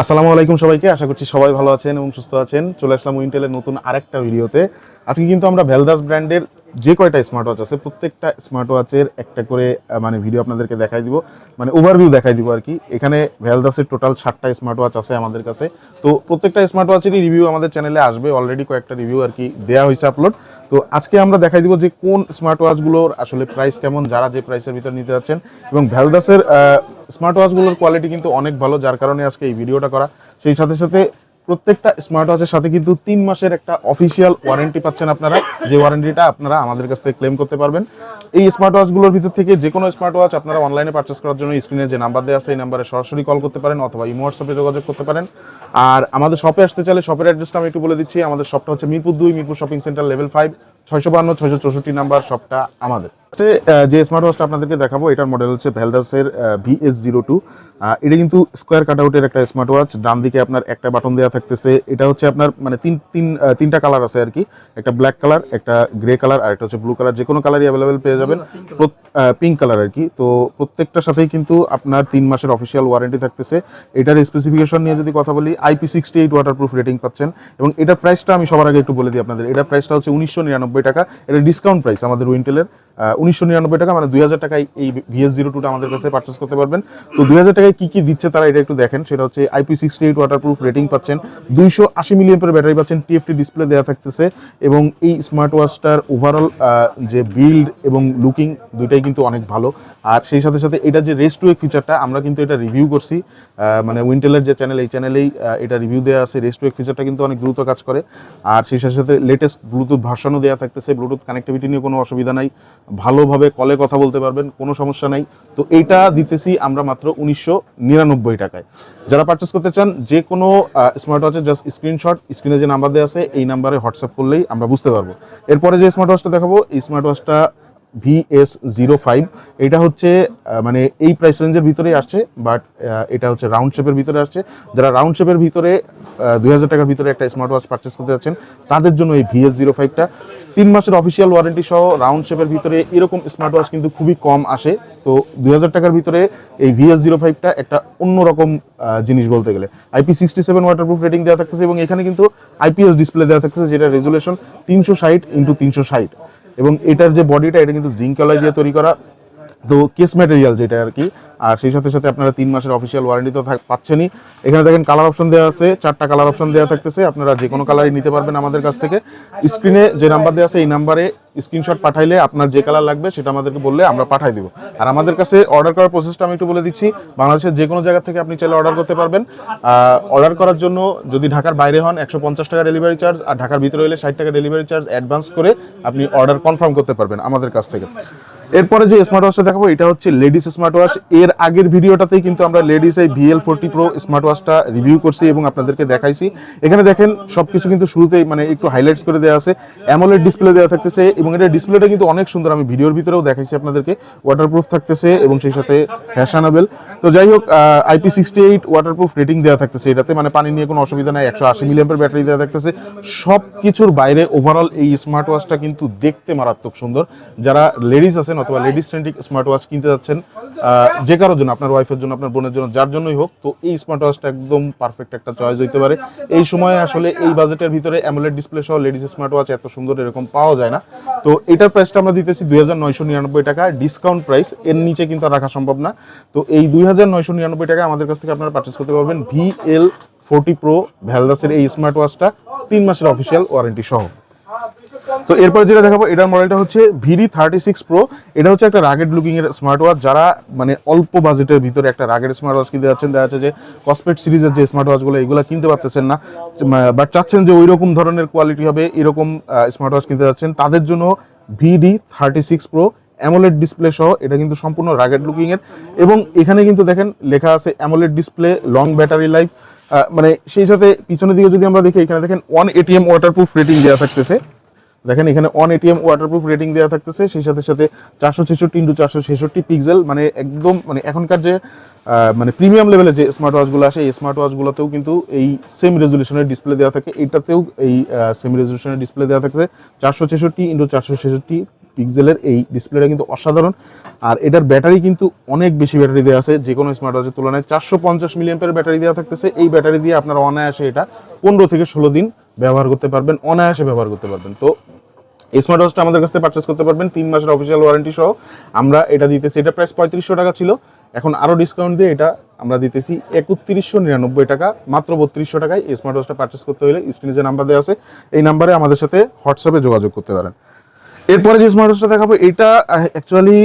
আসসালামু আলাইকুম সবাইকে। আশা করছি সবাই ভালো আছেন এবং সুস্থ আছেন। চলে আসলাম উইন্টেলের নতুন আরেকটা ভিডিওতে। আজকে কিন্তু আমরা ভেলদাস ব্র্যান্ডের যে কয়টা স্মার্ট ওয়াচ আছে, প্রত্যেকটা স্মার্ট ওয়াচের একটা করে মানে ভিডিও আপনাদেরকে দেখাই দিব। মানে ওভারভিউ দেখাই দিব আর কি। এখানে ভেলদাসের টোটাল ষাটটা স্মার্ট ওয়াচ আছে আমাদের কাছে। তো প্রত্যেকটা স্মার্ট ওয়াচেরই রিভিউ আমাদের চ্যানেলে আসবে। অলরেডি কয়েকটা রিভিউ আর কি দেওয়া হয়েছে আপলোড তো আজকে আমরা দেখাই দিব যে কোন স্মার্ট ওয়াচগুলোর আসলে প্রাইস কেমন, যারা যে প্রাইসের ভিতরে নিতে যাচ্ছেন। এবং ভ্যালদাসের স্মার্ট ওয়াচগুলোর কোয়ালিটি কিন্তু অনেক ভালো, যার কারণে আজকে এই ভিডিওটা করা। সেই সাথে সাথে প্রত্যেকটা স্মার্ট ওয়াচের সাথে কিন্তু তিন মাসের একটা অফিসিয়াল ওয়ারেন্টি পাচ্ছেন আপনারা। যে ওয়ারেন্টিটা আপনারা আমাদের কাছ থেকে ক্লেম করতে পারবেন। এই স্মার্ট ওয়াচগুলোর ভিতর থেকে যে কোনো স্মার্ট ওয়াচ আপনারা অনলাইনে পার্চেস করার জন্য স্ক্রিনে যে নাম্বার দেওয়া আছে, এই নাম্বারে সরাসরি কল করতে পারেন অথবা ইমো হোয়াটসঅ্যাপে যোগাযোগ করতে পারেন। আর আমাদের শপে আসতে চাইলে শপের অ্যাড্রেসটা আমি একটু বলে দিচ্ছি। আমাদের শপটা হচ্ছে মিরপুর দুই, Mirpur shopping centre level five ছয়শো বান্ন ছয়শো চৌষট্টি নাম্বার শপটা আমাদের। যে স্মার্ট ওয়াচটা আপনাদেরকে দেখাবো এটার মডেল হচ্ছে ভ্যালদাসের ভিএস জিরো টু এটা কিন্তু স্কোয়ার কাটআউটের একটা স্মার্ট ওয়াচ ডান দিকে আপনার একটা বাটন দেওয়া থাকতেছে। এটা হচ্ছে আপনার মানে তিন তিন তিনটা কালার আছে আর কি। একটা ব্ল্যাক কালার একটা গ্রে কালার আর একটা হচ্ছে ব্লু কালার যে কোনো কালারই অ্যাভেলেবেল পেয়ে যাবেন। পিঙ্ক কালার আর কি। তো প্রত্যেকটার সাথেই কিন্তু আপনার তিন মাসের অফিসিয়াল ওয়ারেন্টি থাকতেছে। এটার স্পেসিফিকেশন নিয়ে যদি কথা বলি IP sixty eight water proof rating পাচ্ছেন। এবং এটার প্রাইসটা আমি সবার আগে একটু বলে দিই আপনাদের। এটার প্রাইসটা হচ্ছে উনিশশো নিরানব্বই টাকা। এটা ডিসকাউন্ট প্রাইস আমাদের উইন্টেলের উনিশশো নিরানব্বই টাকা মানে দুই হাজার টাকায় এই ভিএস জিরো টুটা আমাদের কাছে পার্চেস করতে পারবেন। তো দুই হাজার টাকায় কি কি দিচ্ছে তারা এটা একটু দেখেন। সেটা হচ্ছে IP sixty eight water proof rating পাচ্ছেন। দুইশো আশি মিলিয়ন ব্যাটারি পাচ্ছেন টিএফটি ডিসপ্লে দেওয়া থাকতেছে এবং এই স্মার্ট ওয়াচটার ওভারঅল যে বিল্ড এবং লুকিং দুইটাই কিন্তু অনেক ভালো। আর সেই সাথে সাথে এটা যে রেস্ট ওয়েক ফিচারটা আমরা কিন্তু এটা রিভিউ করছি। মানে উইন্টেলের যে চ্যানেল এই চ্যানেলেই এটা রিভিউ দেওয়া আছে। রেস্ট ওয়েক ফিচারটা কিন্তু অনেক দ্রুত কাজ করে। আর সেই সাথে সাথে লেটেস্ট ব্লুটুথ ভার্সনও দেওয়া থাকতেছে। ব্লুটুথ কানেক্টিভিটি নিয়ে কোনো অসুবিধা নাই। ভালোভাবে কলে কথা বলতে পারবেন, কোনো সমস্যা নাই। তো এইটা দিতেছি আমরা মাত্র উনিশশো নিরানব্বই টাকায়। যারা পারচেস করতে চান, যে কোনো স্মার্ট ওয়াচের জাস্ট স্ক্রিনশট স্ক্রিনে যে নাম্বার দেওয়া আছে, এই নাম্বারে হোয়াটসঅ্যাপ করলেই আমরা বুঝতে পারব। এরপরে যে স্মার্ট ওয়াচটা দেখাবো, এই স্মার্ট ওয়াচটা ভিএস জিরো ফাইভ এটা হচ্ছে মানে এই প্রাইস রেঞ্জের ভিতরেই আসছে বাট এটা হচ্ছে রাউন্ড শেপের ভিতরে আসছে। যারা রাউন্ড শেপের ভিতরে দুই হাজার টাকার ভিতরে একটা স্মার্ট ওয়াচ পারচেস করতে যাচ্ছেন, তাদের জন্য এই ভিএস জিরো ফাইভটা তিন মাসের অফিসিয়াল ওয়ারেন্টি সহ রাউন্ড শেপের ভিতরে এরকম স্মার্ট ওয়াচ কিন্তু খুবই কম আসে। তো দুই হাজার টাকার ভিতরে এই ভিএস জিরো ফাইভটা একটা অন্যরকম জিনিস বলতে গেলে। IP sixty seven waterproof rating দেওয়া থাকতেছে এবং এখানে কিন্তু আইপিএস ডিসপ্লে দেওয়া থাকতেছে, যেটা রেজুলেশন তিনশো ষাট ইন্টু তিনশো ষাট। এবং এটার যে বডিটা এটা কিন্তু জিঙ্ক দিয়ে তৈরি করা। তো কেস ম্যাটেরিয়াল যেটা আর কি আর সেই সাথে সাথে আপনারা তিন মাসের অফিসিয়াল ওয়ারেন্টি তো পাচ্ছেনই। এখানে দেখেন কালার অপশন দেওয়া আছে, চারটা কালার অপশন দেওয়া থাকতেছে। আপনারা যে কোনো কালারই নিতে পারবেন আমাদের কাছ থেকে। স্ক্রিনে যে নাম্বার দেওয়া আছে, এই নাম্বারে স্ক্রিনশট পাঠাইলে আপনার যে কালার লাগবে সেটা আমাদেরকে বললে আমরা পাঠাই দিব। আর আমাদের কাছে অর্ডার করার প্রসেসটা আমি একটু বলে দিচ্ছি, বাংলাদেশের যে কোনো জায়গা থেকে আপনি চাইলে অর্ডার করতে পারবেন। অর্ডার করার জন্য যদি ঢাকার বাইরে হন, একশো পঞ্চাশ টাকা ডেলিভারি চার্জ আর ঢাকার ভিতরে হলে ষাট টাকা ডেলিভারি চার্জ অ্যাডভান্স করে আপনি অর্ডার কনফার্ম করতে পারবেন আমাদের কাছ থেকে। এরপরে যে স্মার্ট ওয়াচটা দেখাবো, এটা হচ্ছে লেডিস স্মার্ট ওয়াচ এর আগের ভিডিওটাতেই কিন্তু আমরা লেডিস এই ভিএল ফোরটি প্রো স্মার্ট ওয়াচটা রিভিউ করছি এবং আপনাদেরকে দেখাইছি। এখানে দেখেন, সবকিছু কিন্তু শুরুতেই মানে একটু হাইলাইটস করে দেওয়া আছে। অ্যামোলেড ডিসপ্লে দেওয়া থাকতেছে এবং এটা ডিসপ্লেটা কিন্তু অনেক সুন্দর। আমি ভিডিওর ভিতরেও দেখাইছি আপনাদেরকে। ওয়াটারপ্রুফ থাকতেছে এবং সেই সাথে ফ্যাশনেবল তো যাই হোক IP sixty eight waterproof rating দেওয়া থাকতেছে। এটাতে মানে পানি নিয়ে কোনো অসুবিধা নাই। একশো আশি মিলিয়ামের ব্যাটারি দেওয়া থাকতেছে। সব কিছুর বাইরে ওভারঅল এই স্মার্ট ওয়াচটা কিন্তু দেখতে মারাত্মক সুন্দর। যারা লেডিস আছেন অথবা লেডিস সেন্ট্রিক স্মার্ট ওয়াচ কিনতে যাচ্ছেন যে কারোর জন্য, আপনার ওয়াইফের জন্য, আপনার বোনের জন্য, যার জন্যই হোক, তো এই স্মার্ট ওয়াচটা একদম পারফেক্ট একটা চয়েস হইতে পারে। এই সময় আসলে এই বাজেটের ভিতরে অ্যামোলেড ডিসপ্লে সহ লেডিস স্মার্ট ওয়াচ এত সুন্দর এরকম পাওয়া যায় না। তো এটার প্রাইসটা আমরা দিতেছি দুই হাজার নয়শো নিরানব্বই টাকা ডিসকাউন্ট প্রাইস এর নিচে কিন্তু রাখা সম্ভব না। তো এই দুই হাজার নয়শো নিরানব্বই টাকা আমাদের কাছ থেকে আপনারা পারচেস করতে পারবেন ভিএল ফোরটি প্রো ভ্যালদাসের এই স্মার্ট ওয়াচটা তিন মাসের অফিসিয়াল ওয়ারেন্টি সহ। তো এরপর যেটা দেখাবো, এটার মডেলটা হচ্ছে ভিডি থার্টি সিক্স প্রো এটা হচ্ছে একটা রাগেড লুকিং এর স্মার্ট ওয়াচ যারা মানে অল্প বাজেটের ভিতরে একটা রাগেড স্মার্ট ওয়াচ কিনতে যাচ্ছেন, দেখা যাচ্ছে যে কসপেট সিরিজের যে স্মার্ট ওয়াচগুলো এগুলো কিনতে পারতেছেন না। বাট চাচ্ছেন যে ওই রকম ধরনের কোয়ালিটি হবে, এরকম স্মার্ট ওয়াচ কিনতে যাচ্ছেন। তাদের জন্য VD thirty six pro AMOLED display সহ, এটা কিন্তু সম্পূর্ণ রাগেড লুকিং এর। এবং এখানে কিন্তু দেখেন, লেখা আছে AMOLED display long battery life মানে সেই সাথে পিছনের দিকে যদি আমরা দেখি, এখানে দেখেন ওয়ান এটিএম ওয়াটারপ্রুফ রেটিং দেওয়া থাকতেছে। দেখেন এখানে অন এটিএম ওয়াটারপ্রুফ রেটিং দেওয়া থাকতেছে, সেই সাথে সাথে চারশো ছেষট্টি ইন্টু চারশো ছেষট্টি পিক্সেল মানে একদম মানে এখনকার যে মানে প্রিমিয়াম লেভেলের যে স্মার্ট ওয়াচগুলো আসে, এই স্মার্ট ওয়াচগুলোতেও কিন্তু এই সেম রেজুলেশনের ডিসপ্লে দেওয়া থাকে। এটাতেও এই সেম রেজুলেশনের ডিসপ্লে দেওয়া থাকছে চারশো ছেষট্টি ইন্টু চারশো ছেষট্টি পিক্সেলের এই ডিসপ্লেটা কিন্তু অসাধারণ। আর এটার ব্যাটারি কিন্তু অনেক বেশি ব্যাটারি দেওয়া আছে, যে কোনো স্মার্ট ওয়াচের তুলনায়। চারশো পঞ্চাশ মিলিয়ামের ব্যাটারি দেওয়া থাকতেছে। এই ব্যাটারি দিয়ে আপনারা অনায়াসে এটা পনেরো থেকে ষোলো দিন ব্যবহার করতে পারবেন, অনায়াসে ব্যবহার করতে পারবেন। তো স্মার্ট ওয়াচটা আমাদের কাছ থেকে পারচেস করতে পারবেন, তিন মাসের অফিসিয়াল ওয়ারেন্টি সহ। আমরা এটা দিতেছি, এটা প্রাইস পঁয়ত্রিশশো টাকা ছিল। এখন আরও ডিসকাউন্ট দিয়ে এটা আমরা দিতেছি একত্রিশশো নিরানব্বই টাকা, মাত্র বত্রিশশো টাকায় এই স্মার্ট ওয়াচটা পারচেস করতে হলে স্ক্রিনে যে নাম্বার দেওয়া আছে, এই নাম্বারে আমাদের সাথে হোয়াটসঅ্যাপে যোগাযোগ করতে পারেন। এরপরে যে স্মার্ট ওয়াচটা দেখাবো, এটা অ্যাকচুয়ালি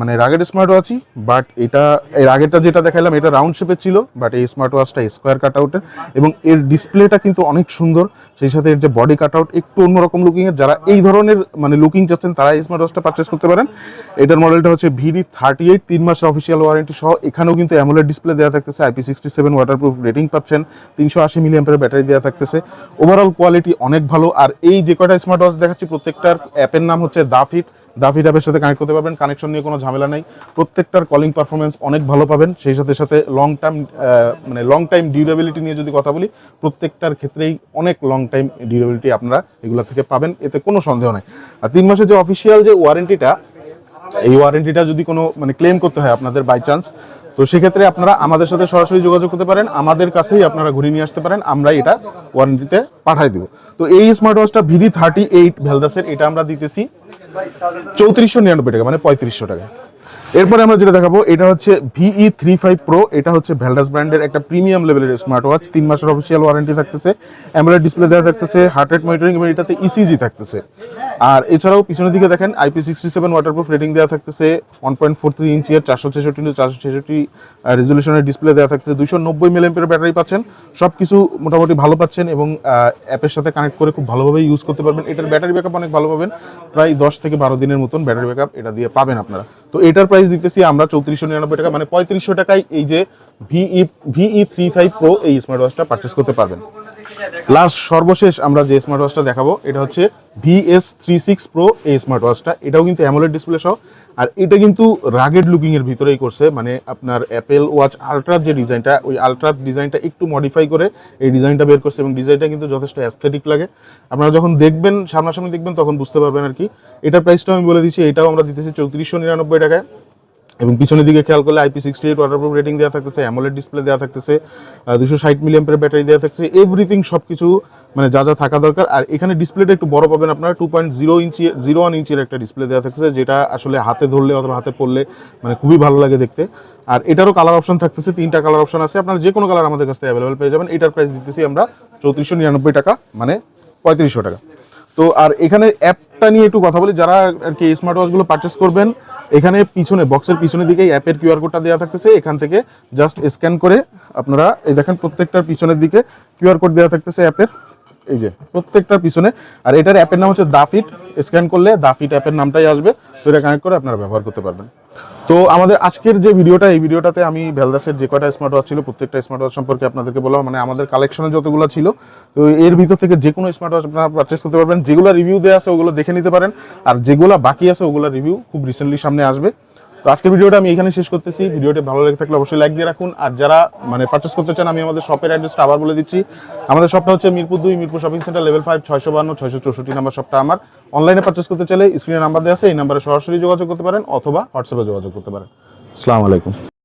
মানে রাগের স্মার্ট ওয়াচই বাট এটা এর আগেরটা যেটা দেখালাম এটা রাউন্ড শেপের ছিল বাট এই স্মার্ট ওয়াচটা স্কোয়ার কাট আউটের এবং এর ডিসপ্লেটা কিন্তু অনেক সুন্দর, সেই সাথে এর যে বডি কাট আউট একটু অন্যরকম লুকিং এর যারা এই ধরনের মানে লুকিং চাচ্ছেন, তারা এই স্মার্ট ওয়াচটা পারচেস করতে পারেন। এটার মডেলটা হচ্ছে ভিডি থার্টি এইট তিন মাসের অফিসিয়াল ওয়ারেন্টি সহ, এখানেও কিন্তু অ্যামোলেড ডিসপ্লে দেওয়া থাকতেছে IP sixty seven waterproof rating পাচ্ছেন, তিনশো আশি মিলিয়ামের ব্যাটারি দেওয়া থাকতেছে। ওভারঅল কোয়ালিটি অনেক ভালো, আর এই যে কয়টা স্মার্ট ওয়াচ দেখাচ্ছি, প্রত্যেকটার অ্যাপের নাম হচ্ছে দাফিট দাফিট অ্যাপের সাথে কানেক্ট করতে পারবেন কানেকশন নিয়ে কোনো ঝামেলা নেই। প্রত্যেকটার কলিং পারফরমেন্স অনেক ভালো পাবেন, সেই সাথে সাথে লং টাইম মানে লং টাইম ডিউরেবিলিটি নিয়ে যদি কথা বলি, প্রত্যেকটার ক্ষেত্রেই অনেক লং টাইম ডিউরেবিলিটি আপনারা এগুলো থেকে পাবেন, এতে কোনো সন্দেহ নেই। আর তিন মাসের যে অফিসিয়াল যে ওয়ারেন্টিটা এই ওয়ারেন্টিটা যদি কোনো মানে ক্লেম করতে হয় আপনাদের বাই চান্স তো সেক্ষেত্রে আপনারা আমাদের সাথে সরাসরি যোগাযোগ করতে পারেন। আমাদের কাছেই আপনারা ঘুরিয়ে নিয়ে আসতে পারেন। আমরা এটা ওয়ারেন্টিতে পাঠাই দিব। তো এই স্মার্ট ওয়াচটা ভিডি থার্টি এইট ভ্যালদাসের এটা আমরা দিতেছি চৌত্রিশশো নিরানব্বই টাকা মানে পঁয়ত্রিশশো টাকা। এরপরে আমরা যেটা দেখাবো, এটা হচ্ছে ভিই থ্রি ফাইভ প্রো এটা হচ্ছে ভ্যালডাস ব্র্যান্ডের একটা প্রিমিয়াম লেভেলের স্মার্ট ওয়াচ তিন মাসের অফিসিয়াল ওয়ারেন্টি থাকতেছে অ্যামোলেড ডিসপ্লে দেওয়া থাকতেছে হার্ট রেট মনিটরিং এবং এটাতে ইসিজি থাকতেছে। আর এছাড়াও পিছনের দিকে দেখেন IP sixty seven waterproof rating দেওয়া থাকতেছে one point four three inch আর চারশো ছেষট্টি চারশো ছেষট্টি রেজলিউশনের ডিসপ্লে দেওয়া থাকছে। দুইশো নব্বই মিলিয়ামের ব্যাটারি পাচ্ছেন। সব কিছু মোটামুটি ভালো পাচ্ছেন এবং অ্যাপের সাথে কানেক্ট করে খুব ভালোভাবে ইউজ করতে পারবেন। এটার ব্যাটারি ব্যাকআপ অনেক ভালো পাবেন। প্রায় দশ থেকে বারো দিনের মতন ব্যাটারি ব্যাকআপ এটা দিয়ে পাবেন আপনারা। তো এটার প্রাইস দিতেছি আমরা চৌত্রিশশো নিরানব্বই টাকা মানে পঁয়ত্রিশশো টাকায় এই যে VE VE three five pro এই স্মার্ট ওয়াচটা পারচেস করতে পারবেন। লাস্ট সর্বশেষ আমরা যে স্মার্ট ওয়াচটা দেখাবো, এটা হচ্ছে ভিএস থ্রি সিক্স প্রো এই স্মার্ট ওয়াচটা এটাও কিন্তু অ্যামোলেড ডিসপ্লে সহ। আর এটা কিন্তু রাগেড লুকিং এর ভিতরেই করছে মানে আপনার অ্যাপেল ওয়াচ আলট্রার যে ডিজাইনটা ওই আলট্রার ডিজাইনটা একটু মডিফাই করে এই ডিজাইনটা বের করছে এবং ডিজাইনটা কিন্তু যথেষ্ট অ্যাস্থেটিক লাগে। আপনারা যখন দেখবেন, সামনাসামনি দেখবেন, তখন বুঝতে পারবেন আর কি। এটার প্রাইসটা আমি বলে দিচ্ছি, এটাও আমরা দিতেছি চৌত্রিশশো নিরানব্বই টাকায়। এবং পিছনের দিকে খেয়াল করলে IP sixty eight waterproof rating দেওয়া থাকতেছে অ্যামোলেড ডিসপ্লে দেওয়া থাকতেছে দুশো ষাট মিলিয়ামের ব্যাটারি দেওয়া থাকছে এভরিথিং সব কিছু মানে যা যা থাকা দরকার। আর এখানে ডিসপ্লেটা একটু বড় পাবেন আপনারা two point zero inch zero one ইঞ্চির একটা ডিসপ্লে দেওয়া থাকতেছে, যেটা আসলে হাতে ধরলে অথবা হাতে পড়লে মানে খুবই ভালো লাগে দেখতে। আর এটারও কালার অপশন থাকতেছে, তিনটা কালার অপশন আছে। আপনারা যে কোনো কালার আমাদের কাছ অ্যাভেলেবল পেয়ে যাবেন। এটার প্রাইস দিতেছি আমরা চৌত্রিশশো নিরানব্বই টাকা মানে পঁয়ত্রিশশো টাকা। তো আর এখানে অ্যাপটা নিয়ে একটু কথা বলি, যারা আর কি স্মার্ট ওয়াচগুলো পারচেস করবেন, এখানে পিছনে বক্সের পিছনের দিকে অ্যাপের কিউআর কোডটা দেওয়া থাকতেছে, এখান থেকে জাস্ট স্ক্যান করে আপনারা, এই দেখেন প্রত্যেকটার পিছনের দিকে কিউআর কোড দেওয়া থাকতেছে অ্যাপের এই যে, প্রত্যেকটার পিছনে। আর এটার অ্যাপের নাম হচ্ছে দাফিট। স্ক্যান করলে দাফিট অ্যাপের নামটাই আসবে। তো এটা কানেক্ট করে আপনারা ব্যবহার করতে পারবেন। তো আমাদের আজকের যে ভিডিওটা, এই ভিডিওটাতে আমি ভেলদাসের যে কয়টা স্মার্ট ওয়াচ ছিল, প্রত্যেকটা স্মার্ট ওয়াচ সম্পর্কে আপনাদেরকে বললাম। মানে আমাদের কালেকশনে যতগুলো ছিল, তো এর ভিতর থেকে যে কোনো স্মার্ট ওয়াচ আপনারা পারচেস করতে পারবেন। যেগুলো রিভিউ দেওয়া আছে, ওগুলো দেখে নিতে পারেন। আর যেগুলো বাকি আছে, ওগুলো রিভিউ খুব রিসেন্টলি সামনে আসবে। তো আজকের ভিডিওটা আমি এখানে শেষ করতেছি। ভিডিওটি ভালো লেগে থাকলে অবশ্যই লাইক দিয়ে রাখুন। আর যারা মানে পারচেস করতে চান, আমি আমাদের শপের অ্যাড্রেসটা আবার বলে দিচ্ছি। আমাদের শপটা হচ্ছে মিরপুর দুই, Mirpur shopping centre level five ছয়শো বান্ন, ছয়শো চৌষট্টি নাম্বার শপটা আমার। অনলাইনে পারচেস করতে চাইলে স্ক্রিনে নাম্বার দেওয়া আছে, এই নাম্বারে সরাসরি যোগাযোগ করতে পারেন, অথবা হোয়াটসঅ্যাপে যোগাযোগ করতে পারেন। আসসালামু আলাইকুম।